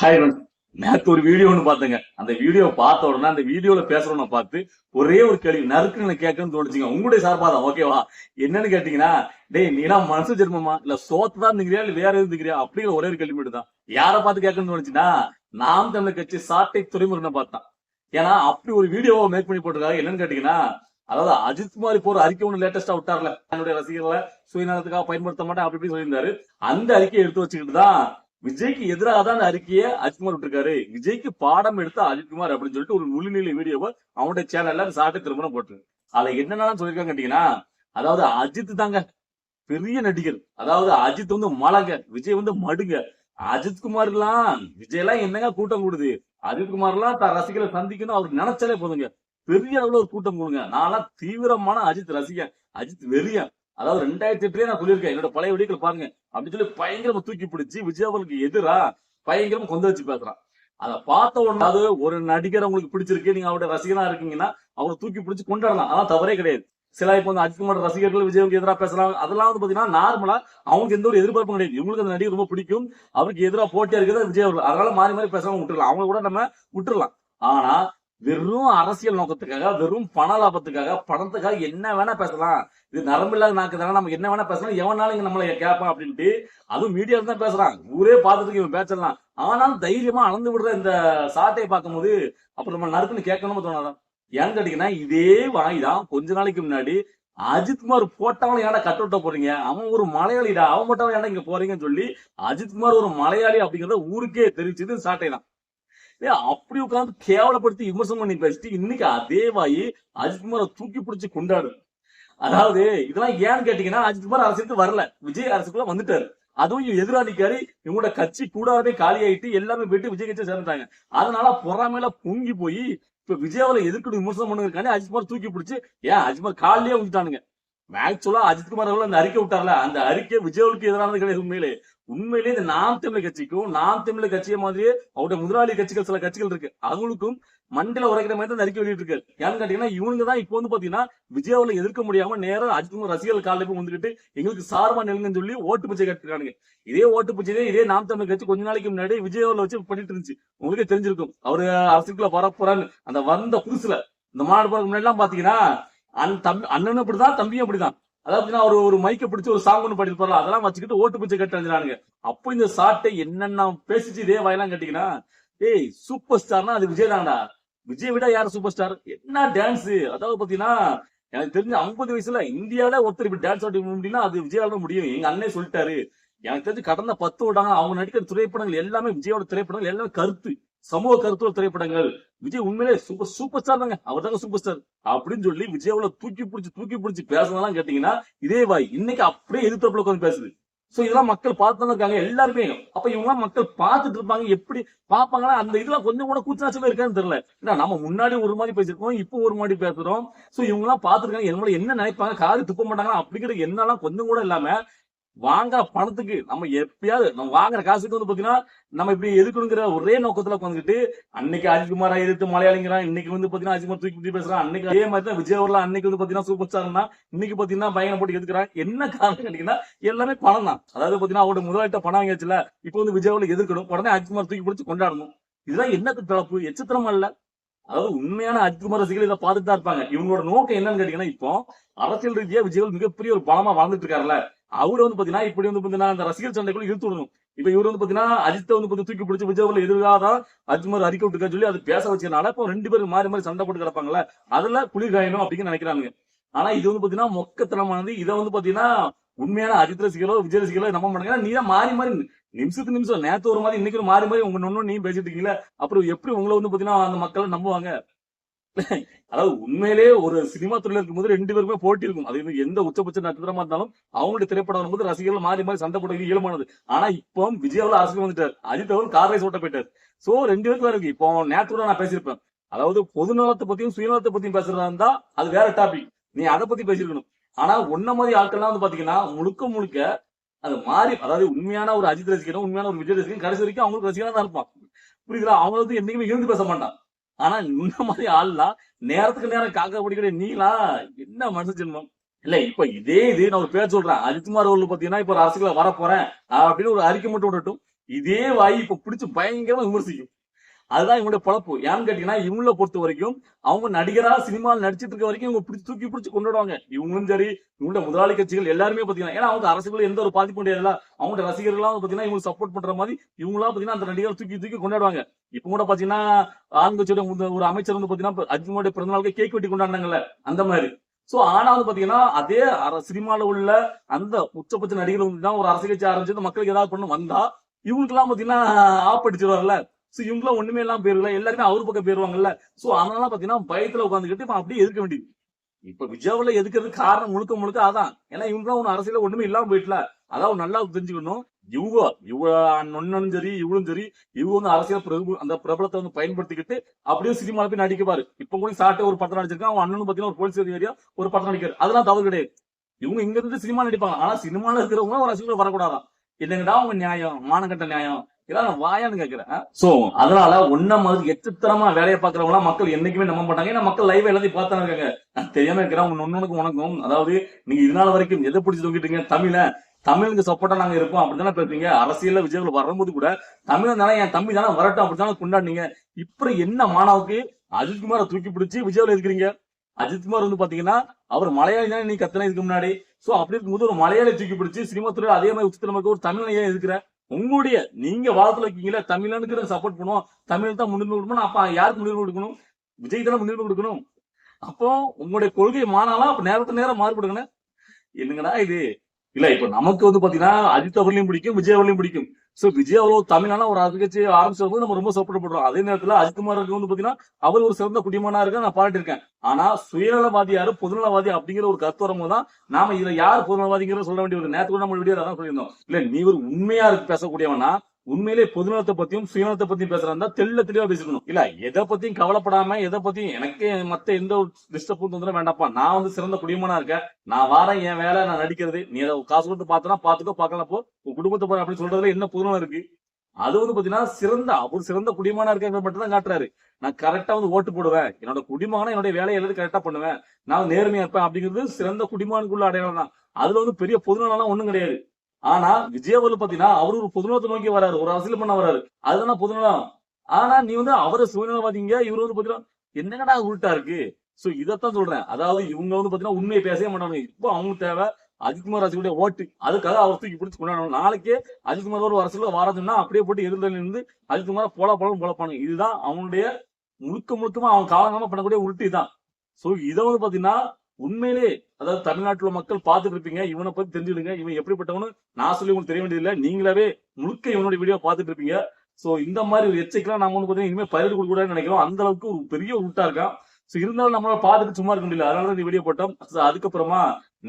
Hi நேத்து ஒரு video ஒன்று பார்த்தேங்க. அந்த வீடியோ பார்த்த உடனே அந்த வீடியோல பேசுறவன பார்த்து ஒரே ஒரு கேள்வி நறுக்குன்னு கேட்கணும்னு தோணுச்சுங்க. உங்களுடைய சார்பாக தான் ஓகேவா என்னன்னு கேட்டீங்கன்னா டேய் நீலாம் மனசு ஜென்மமா இல்ல சோத்து தான் இருந்துக்கிறியா? இல்ல வேற இருந்துக்கிறியா? அப்படிங்கிற ஒரே ஒரு கேள்வி மட்டும் தான் யாரை பார்த்து கேட்கணும்னு தோணுச்சுன்னா நாம் தமிழ் கட்சி சாட்டை துறைமுகனை பார்த்தான் ஏன்னா அப்படி ஒரு வீடியோவை மேக் பண்ணி போட்டிருக்காங்க. என்னன்னு கேட்டீங்கன்னா அதாவது அஜித் குமார் இப்போ ஒரு அறிக்கை ஒன்று லேட்டஸ்டா விட்டார்ல. என்னுடைய ரசிகர்களை சுயநலத்துக்காக பயன்படுத்த மாட்டேன் அப்படி இப்படி சொல்லியிருந்தாரு. அந்த அறிக்கையை எடுத்து வச்சுக்கிட்டு தான் விஜய்க்கு எதிராக தான் அறிக்கையை அஜித்குமார் விட்டுருக்காரு. விஜய்க்கு பாடம் எடுத்த அஜித்குமார் அப்படின்னு சொல்லிட்டு ஒரு முழுநிலை வீடியோவை அவனுடைய சேனல்ல சாட்டு திரும்ப போட்டு அதுல என்னென்னலாம் சொல்லியிருக்காங்க கேட்டீங்கன்னா அதாவது அஜித் தாங்க பெரிய நடிகர். அதாவது அஜித் வந்து மலங்க விஜய் வந்து மடுங்க. அஜித்குமார் எல்லாம் விஜய் எல்லாம் என்னங்க கூட்டம் கூடுது? அஜித்குமார் எல்லாம் தன் ரசிகரை சந்திக்கணும் அவருக்கு நினைச்சாலே போதுங்க. பெரிய அளவுல ஒரு கூட்டம் கொடுங்க. நான்லாம் தீவிரமான அஜித் ரசிகன். அஜித் வெறியன். அதாவது ரெண்டாயிரத்தி எட்டுலயே நான் சொல்லியிருக்கேன். என்னோட பழைய வீடியோக்கள் பாருங்க. அப்படின்னு சொல்லி பயங்கரமா தூக்கி பிடிச்சி விஜயாவுக்கு எதிரா பயங்கரமா கொந்த வச்சு பேசுறான். அதை பார்த்த உடனே ஒரு நடிகர் உங்களுக்கு பிடிச்சிருக்கு. நீங்க அவருடைய ரசிகனா இருக்கீங்கன்னா அவரை தூக்கி பிடிச்சி கொண்டாடலாம். அதான் தவறே கிடையாது. சில இப்போ வந்து அஜித்குமார் ரசிகர்கள் விஜய்க்கு எதிராக பேசலாம் அதெல்லாம் வந்து பாத்தீங்கன்னா நார்மலா அவங்களுக்கு எந்த ஒரு எதிர்பார்ப்பும் கிடையாது. இவங்களுக்கு அந்த நடிகர் ரொம்ப பிடிக்கும். அவருக்கு எதிராக போட்டியா இருக்கிறது விஜய் அவர்கள். அதனால மாறி மாறி பேசாம விட்டுருலாம் அவங்க கூட நம்ம விட்டுரலாம் ஆனா வெறும் அரசியல் நோக்கத்துக்காக வெறும் பண லாபத்துக்காக பணத்துக்காக என்ன வேணா பேசலாம். இது நரம்பில்லாத நாக்கு தானே நம்ம என்ன வேணா பேசலாம். எவனாலும் இங்க நம்மளை கேட்பான் அப்படின்ட்டு அதுவும் மீடியா தான் பேசுறான். ஊரே பார்த்துட்டு இவன் பேசலாம் ஆனாலும் தைரியமா அளந்து விடுற இந்த சாட்டையை பார்க்கும்போது அப்புறம் நம்ம நறுக்குன்னு கேட்கணும்னு தோணாதான் ஏன்னு கேட்டீங்கன்னா இதே வாய் தான் கொஞ்ச நாளைக்கு முன்னாடி அஜித்குமார் போட்டவனும் ஏன்டா கட் அவுட்ட போறீங்க அவன் ஒரு மலையாளிடா. அவன் மட்டும் ஏடா இங்க போறீங்கன்னு சொல்லி அஜித்குமார் ஒரு மலையாளி அப்படிங்கறத ஊருக்கே தெரிவிச்சது சாட்டை தான். அப்படி உட்கார்ந்து கேவலப்படுத்தி விமர்சனம் பண்ணி பேசிட்டு இன்னைக்கு அதே வாயி அஜித்குமாரை தூக்கி பிடிச்சி கொண்டாடு. அதாவது இதெல்லாம் ஏன்னு கேட்டீங்கன்னா அஜித்குமார் அரசுக்கு வரல. விஜய் அரசுக்குள்ள வந்துட்டாரு. அதுவும் எதிராளிக்காரி இவங்களோட கட்சி கூடாதே காலியாயிட்டு எல்லாமே போயிட்டு விஜய் கட்சியை சேர்ந்துட்டாங்க. அதனால பொறாமையில பொங்கி போய் இப்ப விஜயாவில எதிர்க்கணும் விமர்சனம் பண்ணுறதுக்காண்டி அஜித்குமார் தூக்கி பிடிச்சு ஏன் அஜித்குமார் காலிலேயே வந்துட்டானுங்க ஆக்சுவலா அஜித்குமார் அவர்கள் அந்த அறிக்கை விட்டார்ல அந்த அறிக்கை விஜயவுக்கு எதிரானது கிடையாது உண்மையிலே. உண்மையிலே இந்த நாம் தமிழ் கட்சிக்கும் நாம் தமிழ் கட்சியை மாதிரியே அவருடைய முதலாளி கட்சிகள் சில கட்சிகள் இருக்கு. அவங்களுக்கும் மண்டல உரைக்கிற மாதிரி தான் அறிக்கை வெளியிட்டு இருக்காரு ஏன்னு கேட்டீங்கன்னா இவங்க தான் இப்போ வந்து பாத்தீங்கன்னா விஜயாவில எதிர்க்க முடியாம நேரம் அஜித்குமார் ரசிகர்கள் காலில் போய் வந்துகிட்டு எங்களுக்கு சார்பா நெல்லுங்கன்னு சொல்லி ஓட்டு பிச்சை கட்டுறாங்க இதே ஓட்டு பிச்சையே இதே நாம் தமிழ் கட்சி கொஞ்ச நாளைக்கு முன்னாடி விஜயாவில வச்சு பண்ணிட்டு இருந்துச்சு. உங்களுக்கே தெரிஞ்சிருக்கும். அவரு அரசுக்குள்ள வரப்போறான்னு. அந்த வந்த புதுசுல இந்த மாநாடு போறதுக்கு முன்னாடி எல்லாம் பாத்தீங்கன்னா அந் தம்பி அண்ணனும் அப்படிதான் தம்பியும் அப்படிதான். அதாவது பாத்தீங்கன்னா ஒரு ஒரு மைக்க பிடிச்சு ஒரு சாங் ஒன்று பாடிட்டு போறலாம் அதெல்லாம் வச்சுக்கிட்டு ஓட்டு பிச்சை கட்டு அஞ்சானுங்க அப்போ இந்த சாட்டை என்னென்ன பேசிச்சு இதே வாயெல்லாம் கேட்டீங்கன்னா ஏய் சூப்பர் ஸ்டார்னா அது விஜய் தான்டா. விஜய் விட யார் சூப்பர் ஸ்டார் என்ன டான்ஸ் அதாவது பாத்தீங்கன்னா எனக்கு தெரிஞ்ச ஐம்பது வயசுல இந்தியாவில ஒருத்தர் இப்படி டான்ஸ் ஆடி முடியும்னா அது விஜயால முடியும். எங்க அண்ணே சொல்லிட்டாரு. எனக்கு தெரிஞ்சு கடந்த பத்து வருடாங்க அவங்க நடிக்கிற திரைப்படங்கள் எல்லாமே விஜயோட திரைப்படங்கள் எல்லாமே கருத்து. சமூக கருத்துள்ள திரைப்படங்கள். விஜய் உண்மையிலே சூப்பர் சூப்பர் ஸ்டார் தாங்க. அவர் தாங்க சூப்பர் ஸ்டார் அப்படின்னு சொல்லி விஜயாவில தூக்கி பிடிச்சி தூக்கி பிடிச்சி பேசுனதெல்லாம் கேட்டீங்கன்னா இதே வாய். இன்னைக்கு அப்படியே எதிர்த்தரப்புல உட்காந்து பேசுது. சோ இதெல்லாம் மக்கள் பார்த்து இருக்காங்க. எல்லாருமே. அப்ப இவங்க மக்கள் பார்த்துட்டு இருப்பாங்க. எப்படி பாப்பாங்கன்னா அந்த இதுல கொஞ்சம் கூட கூச்சநாச்சமே இருக்கான்னு தெரியல. ஏன்னா நம்ம முன்னாடி ஒரு மாதிரி பேசிருக்கோம் இப்போ ஒரு மாதிரி பேசுறோம். சோ இவங்க எல்லாம் பாத்துருக்காங்க என்னோட என்ன நினைப்பாங்க? காது துப்ப மாட்டாங்களா? அப்படிங்கிற என்னெல்லாம் கொஞ்சம் கூட இல்லாம வாங்குற பணத்துக்கு நம்ம எப்பயாவது நம்ம வாங்குற காசுக்கு வந்து பாத்தீங்கன்னா நம்ம இப்படி எதுக்குங்கிற ஒரே நோக்கத்துல உட்காந்துக்கிட்டு அன்னைக்கு அஜிக்குமாரா எதிர்த்து மலையாளிங்கிறான் இன்னைக்கு வந்து பாத்தீங்கன்னா அஜிக்குமார் தூக்கி தூக்கி பேசுறான். அன்னைக்கு அதே மாதிரி தான் விஜய் அவர்லாம் அன்னைக்கு வந்து பாத்தீங்கன்னா சூப்பர் ஸ்டார்னா இன்னைக்கு பாத்தீங்கன்னா பயங்கரம் போட்டு எதுக்குறான் என்ன காரணம் கேட்டீங்கன்னா எல்லாமே பணம் தான். அதாவது பாத்தீங்கன்னா அவரோட முதலாளிட்ட பணம் வாங்கியாச்சுல இப்போ வந்து விஜய் அவர்ல எதிர்க்கணும். உடனே அஜிக்குமார் தூக்கி பிடிச்சு கொண்டாடணும். இதுதான் என்னத்து தளப்பு எச்சத்திரமா இல்ல. அதாவது உண்மையான அஜித்குமார் ரசிகர்கள் இதை பார்த்துட்டு தான் இருப்பாங்க. இவங்களோட நோக்கம் என்னன்னு கேட்டீங்கன்னா இப்போ அரசியல் ரீதியா விஜய் மிகப்பெரிய ஒரு பலமா வாழ்ந்துட்டு இருக்காருல்ல. அவரு வந்து பாத்தீங்கன்னா இப்படி வந்து பாத்தீங்கன்னா அந்த ரசிகர் சண்டைக்குள்ள இழுத்து விடணும். இப்ப இவர் வந்து பாத்தீங்கன்னா அஜித்தை வந்து பாத்தீங்கன்னா தூக்கி பிடிச்சி விஜய்ல எதிராக தான் மாதிரி அறிக்கை விட்டுருக்கா சொல்லி அது பேச வச்சதுனால இப்போ ரெண்டு பேரும் மாறி மாறி சண்டை போட்டு கிடப்பாங்கல்ல அதுல குளிர் காயணும் அப்படின்னு நினைக்கிறாங்க ஆனா இது வந்து பாத்தீங்கன்னா மொக்கத்தனமானது. இதை வந்து பாத்தீங்கன்னா உண்மையான அஜித் ரசிகளோ விஜய் ரசிகளோ நம்ப மாட்டாங்க. நீ தான் மாறி மாறி நிமிஷத்துக்கு நிமிஷம் நேத்து ஒரு மாதிரி இன்னைக்கு மாறி மாறி உங்க நொன்னு நீ பேசிட்டு இருக்கீங்களா அப்புறம் எப்படி உங்களை வந்து பாத்தீங்கன்னா அந்த மக்களை நம்புவாங்க? அதாவது உண்மையிலேயே ஒரு சினிமா துறையில இருக்கும்போது ரெண்டு பேருமே போட்டி இருக்கும். அது வந்து எந்த உச்சபட்ச நட்சத்திரமா இருந்தாலும் அவங்களுடைய திரைப்படம் வரும்போது ரசிகர்கள் மாறி மாறி சண்டை போட்டு இயல்பானது ஆனா இப்போ விஜயாவில் அரசியல் வந்துட்டார். அஜித் அவர் கார் ரைஸ் ஓட்ட போயிட்டார். சோ ரெண்டு பேருக்கும் இருக்கு. இப்போ நேற்று நான் பேசியிருப்பேன். அதாவது பொது நலத்தை பத்தியும் சுயநலத்தை பத்தியும் பேசுறதா இருந்தா அது வேற டாபிக் நீ அதை பத்தி பேசியிருக்கணும். ஆனா ஒன்ன மாதிரி ஆட்கள்லாம் வந்து பாத்தீங்கன்னா முழுக்க முழுக்க அது மாறி அதாவது உண்மையான ஒரு அஜித் ரசிகரும் உண்மையான ஒரு விஜய் ரசிகரும் கடைசி வரைக்கும் அவங்களுக்கு ரசிகரா தான் இருப்பான். புரியுதுல அவங்க வந்து என்னைக்குமே இருந்து பேச மாட்டான். ஆனா இந்த மாதிரி ஆள்லாம் நேரத்துக்கு நேரம் காக்க பிடிக்கிற நீலா என்ன மனசு ஜென்மம்? இல்ல இப்ப இதே இது நான் ஒரு பேர் சொல்றேன். அஜித்குமார் அவர்கள் பாத்தீங்கன்னா இப்ப ஒரு அரசியல வர போறேன் அப்படின்னு ஒரு அறிக்கை மட்டும் விடட்டும். இதே வாய் இப்ப பிடிச்சு பயங்கரமா விமர்சிக்கும். அதுதான் இவங்களுடைய பொழப்பு. ஏன்னு கேட்டீங்கன்னா இவங்கள பொறுத்த வரைக்கும் அவங்க நடிகரா சினிமாவில் நடிச்சிட்டு இருக்க வரைக்கும் இவங்க பிடிச்சி தூக்கி பிடிச்சி கொண்டாடுவாங்க. இவங்களும் சரி இவங்களோட முதலாளி கட்சிகள் எல்லாருமே பாத்தீங்கன்னா ஏன்னா அவங்க அரசுக்குள்ள எந்த ஒரு பாதிப்பு கிடையாது அவங்களோட ரசிகர்கள்லாம் பாத்தீங்கன்னா இவங்க சப்போர்ட் பண்ற மாதிரி இவங்களாம் பாத்தீங்கன்னா அந்த நடிகர் தூக்கி தூக்கி கொண்டாடுவாங்க. இப்ப கூட பாத்தீங்கன்னா ஆளுங்கட்சியோட ஒரு அமைச்சர் வந்து பாத்தீங்கன்னா அஜிமோட பிறந்தநாளுக்கு கேக் வெட்டி கொண்டாடினாங்கல்ல அந்த மாதிரி. சோ ஆனா வந்து பாத்தீங்கன்னா அதே சினிமால உள்ள அந்த உச்சபட்ச நடிகர்கள் வந்து தான் ஒரு அரசியல் கட்சி ஆரம்பிச்சு மக்களுக்கு ஏதாவது பண்ணு வந்தா இவங்களுக்கு எல்லாம் பாத்தீங்கன்னா ஆப் சோ இவங்களாம் ஒண்ணுமே எல்லாம் போயிருக்கல. எல்லாருமே அவர் பக்கம் போயிருவாங்கல்ல. சோ அதனால பாத்தீங்கன்னா பயத்துல உட்காந்துக்கிட்டு இப்ப அப்படியே எதிர்க்க வேண்டியது. இப்ப விஜயாவில எதுக்கிறது காரணம் முழுக்க முழுக்க அதான். ஏன்னா இவங்களாம் ஒண்ணு அரசியல ஒண்ணுமே இல்லாம போயிட்டல. அதான் நல்லா தெரிஞ்சுக்கணும். இவங்க இவ நொன்னனும் சரி இவளும் சரி இவங்க வந்து அரசியல் பிரபு அந்த பிரபலத்தை வந்து பயன்படுத்திக்கிட்டு அப்படியே சினிமால போய் நடிக்கப்பாரு இப்ப கூட சாட்டை ஒரு படம் நடிச்சிருக்கான். அவன் அண்ணனும் பாத்தீங்கன்னா ஒரு போலீஸ் அதிகாரியா ஒரு படம் நடிக்காரு அதெல்லாம் தவறு கிடையாது. இவங்க இங்க இருந்து சினிமா நடிப்பாங்க. ஆனா சினிமால இருக்கிறவங்க ஒரு அரசியல் வரக்கூடாதான். என்னங்கடா அவங்க நியாயம்? மானகட்ட நியாயம். இதான் நான் வாயான்னு கேக்குறேன். சோ அதனால ஒன்ன மாதிரி எச்சத்தரமா வேலையை பாக்குறவங்க மக்கள் என்னைக்குமே நம்ப மாட்டாங்க. ஏன்னா மக்கள் லைவ் எல்லாத்தையும் பார்த்தாங்க இருக்காங்க. தெரியாம இருக்கிறேன். உங்க ஒன்னொன்னுக்கு உனக்கும். அதாவது நீங்க இதனால வரைக்கும் எதை பிடிச்சி தூக்கிட்டீங்க தமிழ. தமிழுக்கு சப்போர்ட்டா நாங்க இருப்போம் அப்படித்தானே பேசுறீங்க? அரசியல்ல விஜயகுல வரும்போது கூட தமிழ் தானே என் தம்பி தானே வரட்டும் அப்படித்தானே கொண்டாடுனீங்க. இப்ப என்ன மாணவுக்கு அஜித்குமாரை தூக்கி பிடிச்சி விஜயாவில் இருக்கிறீங்க? அஜித்குமார் வந்து பாத்தீங்கன்னா அவர் மலையாளி தானே நீ கத்தன இதுக்கு முன்னாடி. சோ அப்படி இருக்கும்போது ஒரு மலையாளி தூக்கி பிடிச்சி சினிமா துறை அதே மாதிரி உச்சத்துல ஒரு தமிழ் ஏன் இருக்கிற உங்களுடைய நீங்க வாதத்துல இருக்கீங்களா தமிழனுக்கு சப்போர்ட் பண்ணுவோம். தமிழ் தான் முன்னுரிமை கொடுக்கணும். அப்ப யாருக்கு முன்னுரிமை கொடுக்கணும்? விஜய் தானே முன்னுரிமை கொடுக்கணும். அப்போ உங்களுடைய கொள்கை மானாலாம் அப்ப நேரத்து நேரம் மாறுபடுங்கண்ணே. என்னங்கடா இது? இல்ல இப்ப நமக்கு வந்து பாத்தீங்கன்னா அஜித் அவர்களையும் பிடிக்கும் விஜய் அவர்களையும் பிடிக்கும். சோ விஜய் அவ்வளவு தமிழான ஒரு அதிகட்சி ஆரம்பிச்சது வந்து நம்ம ரொம்ப சப்போர்ட் பண்றோம். அதே நேரத்துல அஜித்குமாருக்கு வந்து பாத்தீங்கன்னா அவர் ஒரு சிறந்த குடிமனா இருக்க நான் பாராட்டிருக்கேன் ஆனா சுயநலவாதி யாரு பொதுநலவாதி அப்படிங்கிற ஒரு கருத்து வரும்போது தான் நாம இதுல யார் பொதுநலவாதிங்கிற சொல்ல வேண்டிய ஒரு நேரத்துக்கு நம்ம வீடியோ அதான் சொல்லியிருந்தோம். இல்ல நீ ஒரு உண்மையா இருக்கு பேசக்கூடியவனா உண்மையிலே பொதுநலத்தை பத்தியும் சுயநலத்தை பத்தியும் பேசுறதா தெள்ள தெளிவா பேசிக்கணும். இல்ல எதை பத்தியும் கவலைப்படாம எதை பத்தியும் எனக்கு மத்த எந்த ஒரு டிஸ்டர்பும் வந்து வேண்டாப்பா நான் வந்து சிறந்த குடிமனா இருக்கேன். நான் வாரேன் என் வேலை நான் நடிக்கிறது. நீ அதை காசு கொடுத்து பாத்தனா பாத்துக்கோ பாக்கலப்போ உன் குடும்பத்தை போற அப்படின்னு சொல்றதுல என்ன பொதுநலம் இருக்கு? அது வந்து பாத்தீங்கன்னா சிறந்த அவர் சிறந்த குடிமகனா இருக்க மட்டும் தான் காட்டுறாரு. நான் கரெக்டா வந்து ஓட்டு போடுவேன். என்னோட குடிமகனா என்னோட வேலையை எல்லாத்தையும் கரெக்டா பண்ணுவேன். நான் நேர்மையா இருப்பேன் அப்படிங்கிறது சிறந்த குடிமகனுக்குள்ள அடையாளம் தான் அதுல வந்து பெரிய பொதுநலம் ஒண்ணும் கிடையாது. ஆனா விஜயவலு பாத்தீங்கன்னா அவரு ஒரு பொதுநலத்தை நோக்கி வராரு. ஒரு அரசியல் பண்ண வராரு. அதுதான் பொதுநலம். ஆனா நீ வந்து அவரை சுயநலவாதிங்க இவரு வந்து பாத்தீங்கன்னா என்னங்கடா உருட்டா இருக்கு? சோ இதத்தான் சொல்றேன். அதாவது இவங்க வந்து பாத்தீங்கன்னா உண்மையை பேசவே மாட்டாங்க இப்போ அவங்களுக்கு தேவை அஜித்குமார் ரசிகருடைய ஓட்டு. அதுக்காக அவர் தூக்கி பிடிச்சி கொண்டாடணும். நாளைக்கே அஜித்குமார் ஒரு அரசியல வராதுன்னா அப்படியே போட்டு எதிர்தலில் இருந்து அஜித்குமார் போல போல போலப்பானு இதுதான் அவனுடைய முழுக்க முழுக்கமா அவன் காலங்காம பண்ணக்கூடிய உருட்டி தான். சோ இதை வந்து பாத்தீங்கன்னா உண்மையிலே அதாவது தமிழ்நாட்டுல மக்கள் பார்த்துட்டு இருப்பீங்க இவனை பத்தி தெரிஞ்சுடுங்க இவன் எப்படிப்பட்டவனு நான் சொல்லி உங்களுக்கு தெரிய வேண்டியதில்லை. நீங்களாவே முழுக்க இவனுடைய வீடியோ பார்த்துட்டு இருப்பீங்க. சோ இந்த மாதிரி ஒரு எச்சைக்கெல்லாம் நம்ம வந்து பாத்தீங்கன்னா இனிமே பயிர் கொடுக்க கூடாதுன்னு நினைக்கிறோம். அந்த அளவுக்கு ஒரு பெரிய உருட்டா இருக்கான். சோ இருந்தாலும் நம்மளால பார்த்துட்டு சும்மா இருக்க முடியல. அதனால இந்த வீடியோ போட்டோம். அதுக்கப்புறமா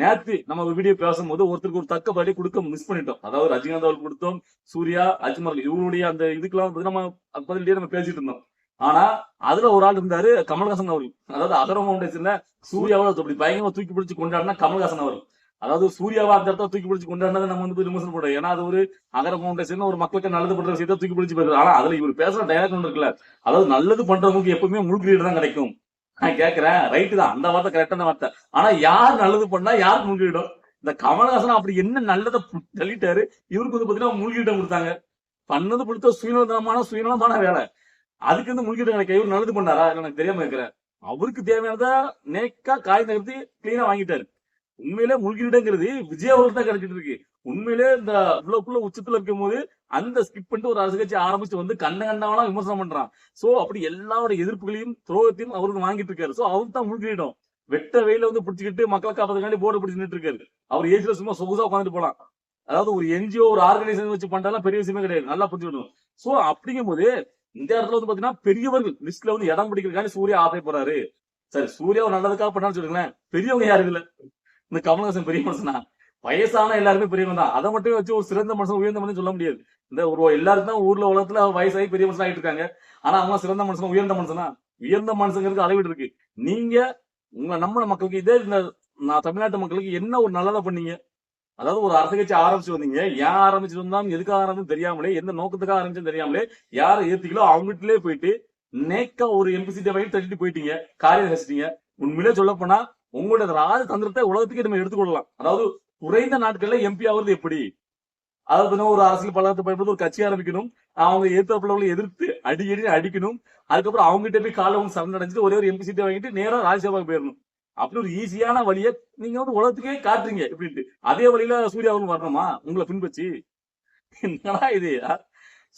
நேத்து நம்ம வீடியோ பேசும்போது ஒருத்தருக்கு ஒரு தக்க பதிலை கொடுக்க மிஸ் பண்ணிட்டோம். அதாவது ரஜினிகாந்த் அவர்கள் கொடுத்தோம் சூர்யா அஜிமர் இவருடைய அந்த இதுக்கெல்லாம் வந்து நம்ம பதிலே நம்ம பேசிட்டு இருந்தோம். ஆனா அதுல ஒரு ஆள் இருந்தாரு கமல்ஹாசன் அவர்கள். அதாவது அகரம் ஃபவுண்டேஷன்ல சூர்யாவோட அப்படி பயங்கரமா தூக்கி பிடிச்சு கொண்டாடினா கமல்ஹாசன் அவர்கள். அதாவது சூர்யாவா அந்த இடத்த தூக்கி பிடிச்சு கொண்டாடினதை நம்ம வந்து விமர்சனம் பண்றோம். ஏன்னா அது ஒரு அகர ஃபவுண்டேஷன் ஒரு மக்களுக்கு நல்லது பண்ற விஷயத்த தூக்கி பிடிச்சு பேசுறது ஆனா அதுல இவர் பேசுற டயலாக் ஒன்று இருக்குல்ல அதாவது நல்லது பண்றவங்களுக்கு எப்பவுமே முழுக்கீடு தான் கிடைக்கும். நான் கேட்கிறேன் ரைட்டு தான். அந்த வார்த்தை கரெக்டான வார்த்தை. ஆனா யார் நல்லது பண்ணா யாருக்கு முழுக்கிடும் இந்த கமலஹாசன் அப்படி என்ன நல்லதை தள்ளிட்டாரு இவருக்கு வந்து பாத்தீங்கன்னா முழுக்கிட்டம் கொடுத்தாங்க. பண்ணது கொடுத்த சுயநலமான சுயநலமான வேலை. அதுக்கு வந்து முழுக்கிட்டம் எனக்கு இவர் நல்லது பண்ணாரா எனக்கு தெரியாம இருக்கிறேன் அவருக்கு தேவையானதா நேக்கா காய் நகர்த்தி கிளீனா வாங்கிட்டாரு. உண்மையிலே முழுகிடங்கிறது விஜய் அவர்கள் தான் கிடைச்சிட்டு இருக்கு. உண்மையிலே இந்த இவ்வளவுக்குள்ள உச்சத்துல இருக்கும் போது அந்த ஸ்கிப் பண்ணிட்டு ஒரு அரசு கட்சி ஆரம்பிச்சு வந்து கண்ட கண்டவனா விமர்சனம் பண்றான். சோ அப்படி எல்லாரோட எதிர்ப்புகளையும் துரோகத்தையும் அவருக்கு வாங்கிட்டு இருக்காரு. சோ அவருக்கு தான் முழுகிடும் வெட்ட வெயில வந்து பிடிச்சிக்கிட்டு மக்களை காப்பதுக்காண்டி போர்டு பிடிச்சு நின்று இருக்காரு. அவர் ஏஜ்ல சும்மா சொகுசா உட்காந்துட்டு போலாம். அதாவது ஒரு என்ஜிஓ ஒரு ஆர்கனைசேஷன் வச்சு பண்றதெல்லாம் பெரிய விஷயமே கிடையாது. நல்லா புரிஞ்சுக்கணும். சோ அப்படிங்கும் போது இந்த இடத்துல வந்து பாத்தீங்கன்னா பெரியவர்கள் லிஸ்ட்ல வந்து இடம் பிடிக்கிறதுக்காண்டி சூர்யா ஆசை போறாரு. சரி சூர்யா ஒரு நல்லதுக்காக பண்ணான்னு சொல்லுங்களேன் பெரியவங்க யாரு இல்ல இந்த கமலஹாசன் பெரிய மனுஷனா? வயசான எல்லாருமே பெரியவங்க தான். அதை மட்டும் வச்சு ஒரு சிறந்த மனுஷன் உயர்ந்த மனுஷன் சொல்ல முடியாது. இந்த ஒரு எல்லாருக்கும் தான் ஊர்ல உலகத்துல வயசாகி பெரிய மனுஷன் ஆகிட்டு இருக்காங்க. ஆனா அவங்க சிறந்த மனுஷன் உயர்ந்த மனுஷனா? உயர்ந்த மனுஷங்கிறது அளவீடு இருக்கு. நீங்க உங்க நம்ம மக்களுக்கு இதே இந்த நான் தமிழ்நாட்டு மக்களுக்கு என்ன ஒரு நல்லதா பண்ணீங்க? அதாவது ஒரு அரசு கட்சி ஆரம்பிச்சு வந்தீங்க. ஏன் ஆரம்பிச்சு எதுக்காக ஆரம்பிச்சு தெரியாமலே எந்த நோக்கத்துக்காக ஆரம்பிச்சு தெரியாமலே யாரை ஏத்திக்கலோ அவங்ககிட்டலே போயிட்டு நேக்கா ஒரு எம்பி சீட்டை வாங்கி தட்டிட்டு போயிட்டீங்க. காரியம் ரசிட்டீங்க உண்மையிலே சொல்ல போனா உங்களோட ராஜ தந்திரத்தை உலகத்துக்கு நம்ம எடுத்துக்கொள்ளலாம் அதாவது குறைந்த நாட்கள்ல எம்பி ஆகுறது எப்படி? அதாவது ஒரு அரசியல் பலத்தை பயன்படுத்தி ஒரு கட்சி ஆரம்பிக்கணும். அவங்க எதிர்த்தரப்புல எதிர்த்து அடிக்கடி அடிக்கணும். அதுக்கப்புறம் அவங்ககிட்ட போய் காலை சரண் அடைஞ்சிட்டு ஒரே ஒரு எம்பி சீட்டை வாங்கிட்டு நேரம் ராஜ்யசபாவுக்கு போயிடணும். அப்படி ஒரு ஈஸியான வழியை நீங்க வந்து உலகத்துக்கே காட்டுறீங்க இப்படின்ட்டு. அதே வழியில சூர்யா அவர்கள் வரணுமா? உங்களை பின்பற்றி. என்னடா இது?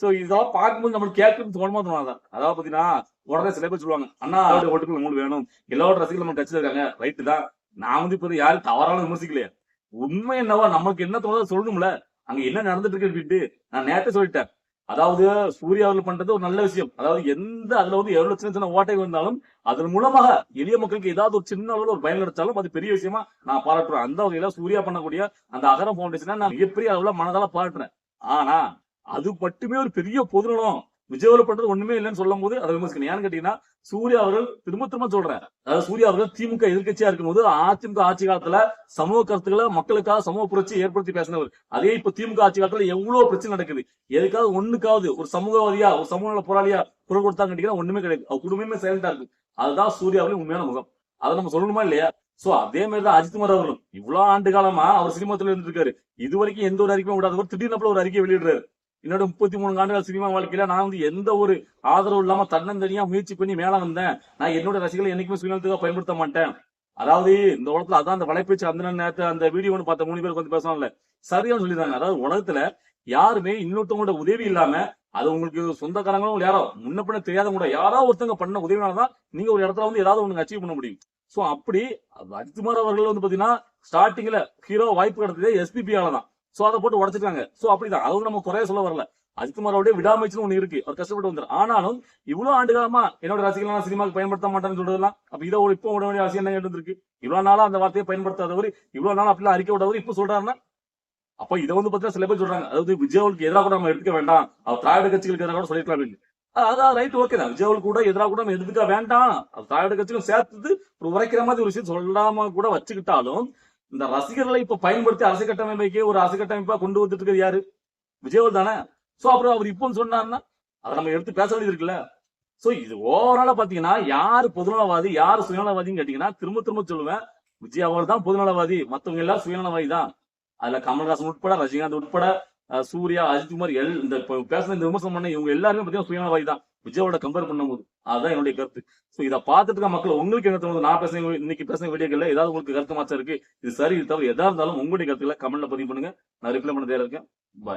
சோ இதெல்லாம் பார்க்கும்போது நம்மளுக்கு கேட்கணும்னு தோணுமா தோணாதான் அதாவது பாத்தீங்கன்னா உடனே சில பேர் சொல்லுவாங்க அண்ணா ஓட்டுக்கு உங்களுக்கு வேணும். எல்லாரோட ரசிகர்கள் நம்ம டச்சில் இருக்காங்க. ரைட்டு தான். நான் வந்து இப்ப யாரும் தவறான விமர்சிக்கலையே. உண்மை என்னவா? நமக்கு என்ன தோணுதோ சொல்லணும்ல. அங்க என்ன நடந்துட்டு இருக்கு அப்படின்ட்டு நான் நேரத்தை சொல்லிட்டேன். அதாவது சூர்யா அவர்கள் பண்றது ஒரு நல்ல விஷயம். அதாவது எந்த அதுல வந்து எவ்வளவு சின்ன சின்ன ஓட்டை வந்தாலும் அதன் மூலமாக எளிய மக்களுக்கு ஏதாவது ஒரு சின்ன அளவுல ஒரு பயன் கிடைச்சாலும் அது பெரிய விஷயமா நான் பாராட்டுறேன். அந்த வகையில சூர்யா பண்ணக்கூடிய அந்த அகரம் பவுண்டேஷனை நான் மிகப்பெரிய அளவுல மனதால பாராட்டுறேன். ஆனா அது மட்டுமே ஒரு பெரிய பொதுநலம் விஜயவல பண்றது ஒண்ணுமே இல்லைன்னு சொல்லும் போது அதை விமர்சிக்கணும். ஏன்னு கேட்டீங்கன்னா சூர்யா அவர்கள் திரும்ப திரும்ப சொல்றேன். அதாவது சூர்யா அவர்கள் திமுக எதிர்க்கட்சியா இருக்கும்போது அதிமுக ஆட்சி காலத்துல சமூக கருத்துக்களை மக்களுக்காக சமூக புரட்சி ஏற்படுத்தி பேசினவர். அதே இப்ப திமுக ஆட்சி காலத்துல எவ்வளவு பிரச்சனை நடக்குது? எதுக்காவது ஒண்ணுக்காவது ஒரு சமூகவாதியா ஒரு சமூக நல போராளியா குரல் கொடுத்தாங்க கேட்டீங்கன்னா ஒண்ணுமே கிடையாது. அவர் குடும்பமே சைலண்டா இருக்கு. அதுதான் சூர்யாவின் உண்மையான முகம். அதை நம்ம சொல்லணுமா இல்லையா? சோ அதே மாதிரி தான் அஜித்குமார் அவர்களும். இவ்வளவு ஆண்டு காலமா அவர் சினிமா துறையில இருந்திருக்காரு இது வரைக்கும் எந்த ஒரு அறிக்கையும் விடாதவர். திடீர்னு ஒரு அறிக்கை வெளியிடுறாரு. என்னோட முப்பத்தி மூணு ஆண்டுகள் சினிமா வாழ்க்கையில நான் வந்து எந்த ஒரு ஆதரவு இல்லாம தன்னந்தனியா முயற்சி பண்ணி மேல வந்தேன். நான் என்னோட ரசிகளை என்னைக்குமே சுயநலத்துக்காக பயன்படுத்த மாட்டேன். அதாவது இந்த உலகத்துல அதான் அந்த வலைப்பேச்சு அந்த நேரத்தை அந்த வீடியோ ஒன்று பார்த்த மூணு பேர் வந்து பேசலாம்ல சரியான்னு சொல்லிடுறாங்க. அதாவது உலகத்துல யாருமே இன்னொருத்தவங்களோட உதவி இல்லாம அது உங்களுக்கு சொந்தக்காரங்களும் யாரோ முன்ன பின்ன தெரியாத கூட யாரோ ஒருத்தவங்க பண்ண உதவினாலதான் நீங்க ஒரு இடத்துல வந்து ஏதாவது ஒண்ணு அச்சீவ் பண்ண முடியும். சோ அப்படி அஜித்குமார் அவர்கள் வந்து பாத்தீங்கன்னா ஸ்டார்டிங்ல ஹீரோ வாய்ப்பு கிடைத்ததே எஸ்பிபி தான் சோ அதை போட்டு உடச்சிருக்காங்க. சோ அப்படிதான். அதுவும் நம்ம குறைய சொல்ல வரல. அஜித்குமாரோட விடாமச்சுன்னு ஒண்ணு இருக்கு. அவர் கஷ்டப்பட்டு வந்தார். ஆனாலும் இவ்வளவு ஆண்டு காலமா என்னோட ரசிகர்கள் நான் சினிமாக்கு பயன்படுத்த மாட்டேன்னு சொல்றதெல்லாம் அப்ப இதை ஒரு இப்போ விட வேண்டிய அவசியம் என்ன இருந்திருக்கு இவ்வளவு நாளா அந்த வார்த்தையை பயன்படுத்தாதவர் இவ்வளவு நாள் அப்படிலாம் அறிக்கை விடாதவர் இப்ப சொல்றாருன்னா அப்ப இதை வந்து பாத்தீங்கன்னா சில பேர் சொல்றாங்க. அதாவது விஜயவுக்கு எதிராக கூட நம்ம எடுத்துக்க வேண்டாம். அவர் திராவிட கட்சிகளுக்கு எதிராக கூட சொல்லிருக்கலாம் அப்படின்னு. அதான் ரைட் ஓகே தான். விஜயவுக்கு கூட எதிராக கூட நம்ம எடுத்துக்க வேண்டாம். அது திராவிட கட்சிகளும் சேர்த்து ஒரு உரைக்கிற மாதிரி ஒரு விஷயம் சொல்லாம கூட வச்சுக்கிட்டாலும் இந்த ரசிகர்களை இப்ப பயன்படுத்தி அரசு கட்டமைப்பைக்கே ஒரு அரசு கட்டமைப்பா கொண்டு வந்துட்டு இருக்கிறது யாரு? விஜயவர் தானே. சோ அப்புறம் அவர் இப்போ சொன்னாருன்னா அதை நம்ம எடுத்து பேச வேண்டியது இருக்குல்ல. சோ இது ஓவராலா பாத்தீங்கன்னா யாரு பொதுநலவாதி யாரு சுயநலவாதின்னு கேட்டீங்கன்னா திரும்ப திரும்ப சொல்லுவேன். விஜய் அவர் தான் பொதுநலவாதி. மத்தவங்க எல்லாம் சுயநலவாதி தான். அதுல கமல்ஹாசன் உட்பட ரஜினிகாந்த் உட்பட சூர்யா அஜித்குமார் எல் இந்த பேசுன இந்த விமர்சனம் பண்ண இவங்க எல்லாருமே பாத்தீங்கன்னா சுயநலவாதி தான். விஜயோட கம்பேர் பண்ணும்போது அதுதான் என்னுடைய கருத்து. சோ இதை பார்த்துட்டு இருக்க மக்கள் உங்களுக்கு என்ன தோணுது? நான் பேச இன்னைக்கு பேசுன வீடியோக்கள்ல ஏதாவது உங்களுக்கு கருத்து மாற்றம் இருக்கு? இது சரி இது தவிர எதா இருந்தாலும் உங்களுடைய கருத்துக்களை கமெண்ட்ல பதிவு பண்ணுங்க. நான் ரிப்ளை பண்ண தேவை இருக்கேன். பாய்